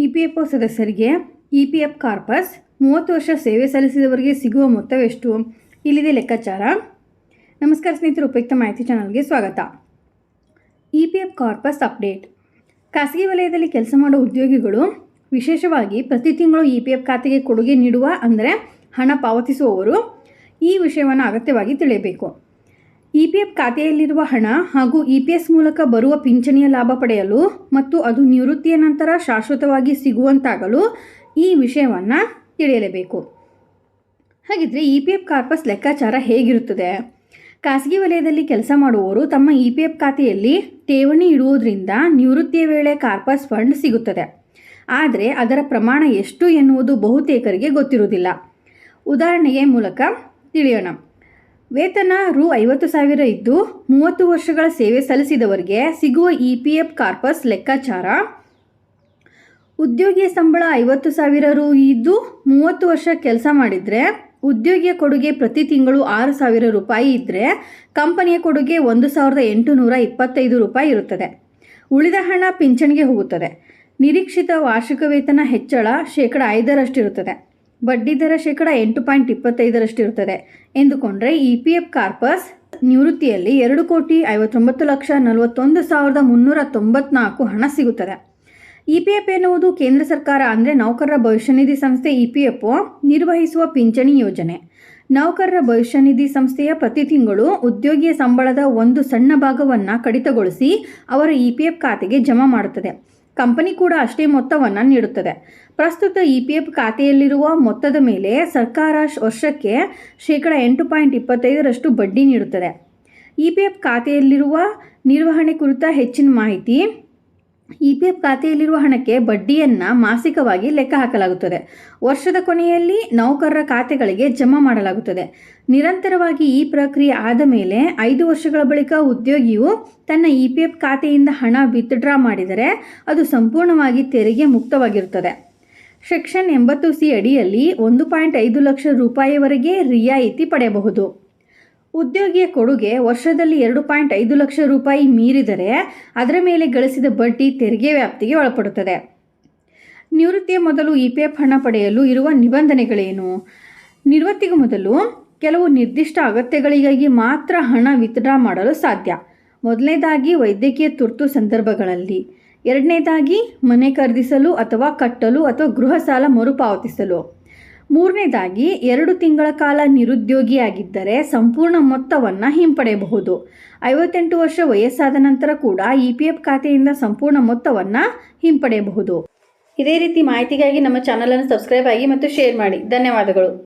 E P F O ಸದಸ್ಯರಿಗೆ E P F corpus ಮೂವತ್ತು ವರ್ಷ ಸೇವೆ ಸಲ್ಲಿಸಿದವರಿಗೆ ಸಿಗುವ ಮೊತ್ತವೆಷ್ಟು? ಇಲ್ಲಿದೆ ಲೆಕ್ಕಾಚಾರ. ನಮಸ್ಕಾರ ಸ್ನೇಹಿತರು, ಉಪಯುಕ್ತ ಮಾಹಿತಿ ಚಾನಲ್ಗೆ ಸ್ವಾಗತ. E P F corpus update. ಖಾಸಗಿ ವಲಯದಲ್ಲಿ ಕೆಲಸ ಮಾಡುವ ಉದ್ಯೋಗಿಗಳು ವಿಶೇಷವಾಗಿ ಪ್ರತಿ ತಿಂಗಳು ಇ ಪಿ ಎಫ್ ಖಾತೆಗೆ ಕೊಡುಗೆ ನೀಡುವ, ಅಂದರೆ ಹಣ ಪಾವತಿಸುವವರು ಈ ವಿಷಯವನ್ನು ಅಗತ್ಯವಾಗಿ ತಿಳಿಯಬೇಕು. ಇ ಪಿ ಎಫ್ ಖಾತೆಯಲ್ಲಿರುವ ಹಣ ಹಾಗೂ ಇ ಪಿ ಎಸ್ ಮೂಲಕ ಬರುವ ಪಿಂಚಣಿಯ ಲಾಭ ಪಡೆಯಲು ಮತ್ತು ಅದು ನಿವೃತ್ತಿಯ ನಂತರ ಶಾಶ್ವತವಾಗಿ ಸಿಗುವಂತಾಗಲು ಈ ವಿಷಯವನ್ನು ತಿಳಿಯಲೇಬೇಕು. ಹಾಗಿದ್ರೆ ಇ ಪಿ ಎಫ್ ಕಾರ್ಪಸ್ ಲೆಕ್ಕಾಚಾರ ಹೇಗಿರುತ್ತದೆ? ಖಾಸಗಿ ವಲಯದಲ್ಲಿ ಕೆಲಸ ಮಾಡುವವರು ತಮ್ಮ ಇ ಪಿ ಎಫ್ ಖಾತೆಯಲ್ಲಿ ಠೇವಣಿ ಇಡುವುದರಿಂದ ನಿವೃತ್ತಿಯ ವೇಳೆ ಕಾರ್ಪಸ್ ಫಂಡ್ ಸಿಗುತ್ತದೆ. ಆದರೆ ಅದರ ಪ್ರಮಾಣ ಎಷ್ಟು ಎನ್ನುವುದು ಬಹುತೇಕರಿಗೆ ಗೊತ್ತಿರುವುದಿಲ್ಲ. ಉದಾಹರಣೆಗೆ ಮೂಲಕ ತಿಳಿಯೋಣ. ವೇತನ ರು ಐವತ್ತು ಸಾವಿರ ಇದ್ದು ಮೂವತ್ತು ವರ್ಷಗಳ ಸೇವೆ ಸಲ್ಲಿಸಿದವರಿಗೆ ಸಿಗುವ ಇ ಪಿ ಎಫ್ ಕಾರ್ಪಸ್ ಲೆಕ್ಕಾಚಾರ. ಉದ್ಯೋಗಿಯ ಸಂಬಳ ಐವತ್ತು ಸಾವಿರ ರು ಇದ್ದು ಮೂವತ್ತು ವರ್ಷ ಕೆಲಸ ಮಾಡಿದರೆ, ಉದ್ಯೋಗಿಯ ಕೊಡುಗೆ ಪ್ರತಿ ತಿಂಗಳು ಆರು ಸಾವಿರ ರೂಪಾಯಿ ಇದ್ದರೆ ಕಂಪನಿಯ ಕೊಡುಗೆ ಒಂದು ಸಾವಿರದ ಎಂಟುನೂರ ಇಪ್ಪತ್ತೈದು ರೂಪಾಯಿ ಇರುತ್ತದೆ. ಉಳಿದ ಹಣ ಪಿಂಚಣಿಗೆ ಹೋಗುತ್ತದೆ. ನಿರೀಕ್ಷಿತ ವಾರ್ಷಿಕ ವೇತನ ಹೆಚ್ಚಳ ಶೇಕಡ ಐದರಷ್ಟಿರುತ್ತದೆ. ಬಡ್ಡಿ ದರ ಶೇಕಡ ಎಂಟು ಪಾಯಿಂಟ್ ಇಪ್ಪತ್ತೈದರಷ್ಟು ಇರುತ್ತದೆ ಎಂದುಕೊಂಡ್ರೆ ಇ ಪಿ ಎಫ್ ಕಾರ್ಪಸ್ ನಿವೃತ್ತಿಯಲ್ಲಿ ಎರಡು ಕೋಟಿ ಐವತ್ತೊಂಬತ್ತು ಲಕ್ಷ ನಲವತ್ತೊಂದು ಸಾವಿರದ ಮುನ್ನೂರ ತೊಂಬತ್ನಾಲ್ಕು ಹಣ ಸಿಗುತ್ತದೆ. ಇ ಪಿ ಎಫ್ ಎನ್ನುವುದು ಕೇಂದ್ರ ಸರ್ಕಾರ ಅಂದರೆ ನೌಕರರ ಭವಿಷ್ಯ ನಿಧಿ ಸಂಸ್ಥೆ ಇ ಪಿ ಎಫ್ ನಿರ್ವಹಿಸುವ ಪಿಂಚಣಿ ಯೋಜನೆ. ನೌಕರರ ಭವಿಷ್ಯ ನಿಧಿ ಸಂಸ್ಥೆಯ ಪ್ರತಿ ತಿಂಗಳು ಉದ್ಯೋಗಿಯ ಸಂಬಳದ ಒಂದು ಸಣ್ಣ ಭಾಗವನ್ನು ಕಡಿತಗೊಳಿಸಿ ಅವರ ಇ ಪಿ ಎಫ್ ಖಾತೆಗೆ ಜಮಾ ಮಾಡುತ್ತದೆ. ಕಂಪನಿ ಕೂಡ ಅಷ್ಟೇ ಮೊತ್ತವನ್ನು ನೀಡುತ್ತದೆ. ಪ್ರಸ್ತುತ ಇ ಪಿ ಎಫ್ ಖಾತೆಯಲ್ಲಿರುವ ಮೊತ್ತದ ಮೇಲೆ ಸರ್ಕಾರ ವರ್ಷಕ್ಕೆ ಶೇಕಡ ಎಂಟು ಪಾಯಿಂಟ್ ಇಪ್ಪತ್ತೈದರಷ್ಟು ಬಡ್ಡಿ ನೀಡುತ್ತದೆ. ಇ ಪಿ ಎಫ್ ಖಾತೆಯಲ್ಲಿರುವ ನಿರ್ವಹಣೆ ಕುರಿತ ಹೆಚ್ಚಿನ ಮಾಹಿತಿ ಇ ಪಿ ಎಫ್ ಖಾತೆಯಲ್ಲಿರುವ ಹಣಕ್ಕೆ ಬಡ್ಡಿಯನ್ನು ಮಾಸಿಕವಾಗಿ ಲೆಕ್ಕ ಹಾಕಲಾಗುತ್ತದೆ. ವರ್ಷದ ಕೊನೆಯಲ್ಲಿ ನೌಕರರ ಖಾತೆಗಳಿಗೆ ಜಮಾ ಮಾಡಲಾಗುತ್ತದೆ. ನಿರಂತರವಾಗಿ ಈ ಪ್ರಕ್ರಿಯೆ ಆದ ಮೇಲೆ ಐದು ವರ್ಷಗಳ ಬಳಿಕ ಉದ್ಯೋಗಿಯು ತನ್ನ ಇ ಪಿ ಎಫ್ ಖಾತೆಯಿಂದ ಹಣ ವಿತ್ಡ್ರಾ ಮಾಡಿದರೆ ಅದು ಸಂಪೂರ್ಣವಾಗಿ ತೆರಿಗೆ ಮುಕ್ತವಾಗಿರುತ್ತದೆ. ಸೆಕ್ಷನ್ ಎಂಬತ್ತು ಸಿ ಅಡಿಯಲ್ಲಿ ಒಂದು ಪಾಯಿಂಟ್ ಐದು ಲಕ್ಷ ರೂಪಾಯಿವರೆಗೆ ರಿಯಾಯಿತಿ ಪಡೆಯಬಹುದು. ಉದ್ಯೋಗಿಯ ಕೊಡುಗೆ ವರ್ಷದಲ್ಲಿ ಎರಡು ಪಾಯಿಂಟ್ ಐದು ಲಕ್ಷ ರೂಪಾಯಿ ಮೀರಿದರೆ ಅದರ ಮೇಲೆ ಗಳಿಸಿದ ಬಡ್ಡಿ ತೆರಿಗೆ ವ್ಯಾಪ್ತಿಗೆ ಒಳಪಡುತ್ತದೆ. ನಿವೃತ್ತಿಯ ಮೊದಲು ಇ ಪಿ ಎಫ್ ಹಣ ಪಡೆಯಲು ಇರುವ ನಿಬಂಧನೆಗಳೇನು? ನಿವೃತ್ತಿಗೂ ಮೊದಲು ಕೆಲವು ನಿರ್ದಿಷ್ಟ ಅಗತ್ಯಗಳಿಗಾಗಿ ಮಾತ್ರ ಹಣ ವಿತ್ಡ್ರಾ ಮಾಡಲು ಸಾಧ್ಯ. ಮೊದಲನೇದಾಗಿ ವೈದ್ಯಕೀಯ ತುರ್ತು ಸಂದರ್ಭಗಳಲ್ಲಿ. ಎರಡನೇದಾಗಿ ಮನೆ ಖರೀದಿಸಲು ಅಥವಾ ಕಟ್ಟಲು ಅಥವಾ ಗೃಹ ಸಾಲ ಮರುಪಾವತಿಸಲು. ಮೂರನೇದಾಗಿ, ಎರಡು ತಿಂಗಳ ಕಾಲ ನಿರುದ್ಯೋಗಿಯಾಗಿದ್ದರೆ ಸಂಪೂರ್ಣ ಮೊತ್ತವನ್ನು ಹಿಂಪಡೆಯಬಹುದು. ಐವತ್ತೆಂಟು ವರ್ಷ ವಯಸ್ಸಾದ ನಂತರ ಕೂಡ ಇ ಪಿ ಎಫ್ ಖಾತೆಯಿಂದ ಸಂಪೂರ್ಣ ಮೊತ್ತವನ್ನು ಹಿಂಪಡೆಯಬಹುದು. ಇದೇ ರೀತಿ ಮಾಹಿತಿಗಾಗಿ ನಮ್ಮ ಚಾನಲನ್ನು ಸಬ್ಸ್ಕ್ರೈಬ್ ಆಗಿ ಮತ್ತು ಶೇರ್ ಮಾಡಿ. ಧನ್ಯವಾದಗಳು.